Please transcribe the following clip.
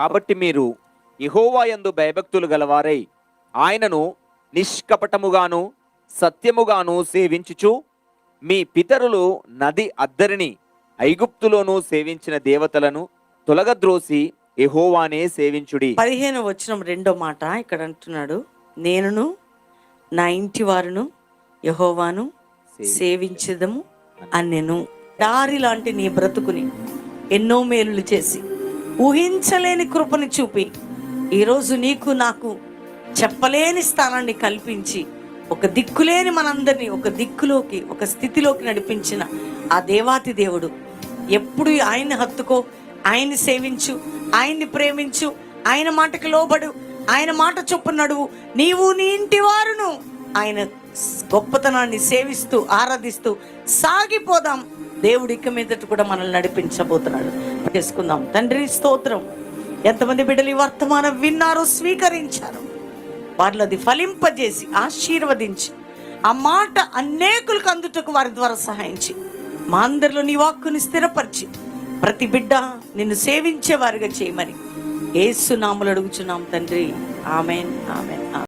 కాబట్టి మీరు యెహోవా యందు భయభక్తులు గలవారై ఆయనను నిష్కపటముగాను సత్యముగాను సేవించుచు మీ పితరులు నది అద్దరిని ఐగుప్తులోను సేవించిన దేవతలను తొలగద్రోసి యెహోవానే సేవించుడి. పదిహేను వచనం రెండో మాట ఇక్కడ అంటున్నాడు. నేనును నా ఇంటి వారును యహోవాను సేవించదము అనెను దారి లాంటి నీ బ్రతుకుని ఎన్నో మేలులు చేసి ఊహించలేని కృపని చూపి ఈరోజు నీకు నాకు చెప్పలేని స్థానాన్ని కల్పించి ఒక దిక్కులేని మనందరినీ ఒక దిక్కులోకి ఒక స్థితిలోకి నడిపించిన ఆ దేవాతి దేవుడు. ఎప్పుడు ఆయన్ని హత్తుకో ఆయన్ని సేవించు ఆయన్ని ప్రేమించు ఆయన మాటకి లోబడు ఆయన మాట చొప్పున నడువు. నీవు నీ ఇంటి వారును. ఆయన గొప్పతనాన్ని సేవిస్తూ ఆరాధిస్తూ సాగిపోదాం. దేవుడు ఇక మీదట కూడా మనల్ని నడిపించబోతున్నాడు. చేసుకుందాం. తండ్రి స్తోత్రం. ఎంతమంది బిడ్డలు ఈ వర్తమానం విన్నారో స్వీకరించారు. వారిలో అది ఫలింపజేసి ఆశీర్వదించి ఆ మాట అనేకులకు అందుటకు వారి ద్వారా సహాయించి మా అందరిలో నీ వాక్కుని స్థిరపరిచి ప్రతి బిడ్డ నిన్ను సేవించే వారిగా చేయమని. ఏసునాములు అడుగుచున్నాం తండ్రి. Amen amen.